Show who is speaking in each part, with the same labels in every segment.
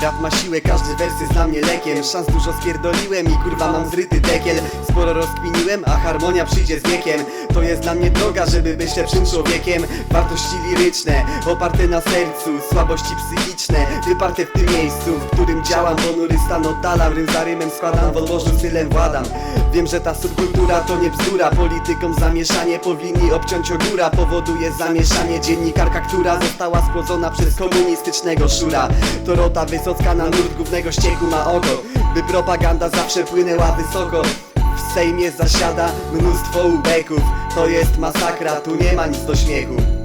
Speaker 1: Rap ma siłę, każdy wers jest dla mnie lekiem. Szans dużo spierdoliłem i kurwa mam zryty dekiel. Sporo rozkminiłem, a harmonia przyjdzie z wiekiem. To jest dla mnie droga, żeby być lepszym człowiekiem. Wartości liryczne, oparte na sercu. Słabości psychiczne, wyparte w tym miejscu W którym działam, ponury stan oddalam Rym za rymem składam, w odłożu stylem władam. Wiem, że ta subkultura to nie bzdura. Polityką zamieszanie powinni obciąć ogóra. Powoduje zamieszanie dziennikarka, która została spłodzona przez komunistycznego szura. Dorota Wysocka na nurt głównego ścieku ma oko By propaganda zawsze płynęła wysoko. W Sejmie zasiada mnóstwo ubeków. To jest masakra, tu nie ma nic do śmiechu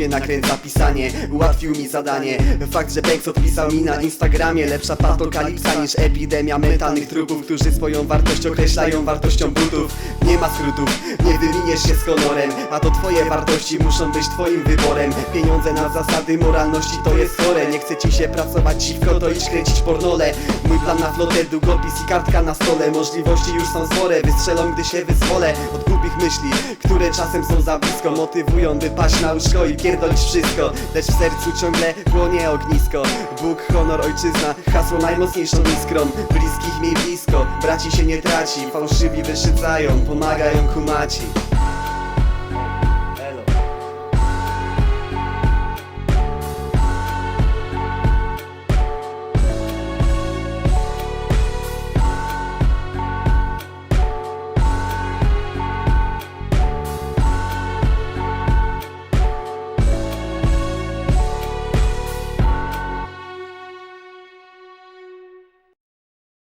Speaker 1: Mnie nakręca pisanie, ułatwił mi zadanie. Fakt, że Banks odpisał mi na Instagramie Lepsza patokalipsa niż epidemia mentalnych trupów Którzy swoją wartość określają wartością butów. Nie ma skrótów, nie wywiniesz się z honorem A to twoje wartości muszą być twoim wyborem. Pieniądze na zasady moralności to jest chore. Nie chce ci się pracować dziwko, to idź kręcić pornole. Mój plan na flotę, długopis i kartka na stole. Możliwości już są spore, wystrzelą gdy się wyzwolę. Od głupich myśli, które czasem są za blisko Motywują by paść na łóżko i pierdolić wszystko. Lecz w sercu ciągle płonie ognisko. Bóg, honor, ojczyzna, hasło najmocniejszą iskrą. Bliskich mi blisko, braci się nie traci Fałszywi wyszycają, pomagają kumaci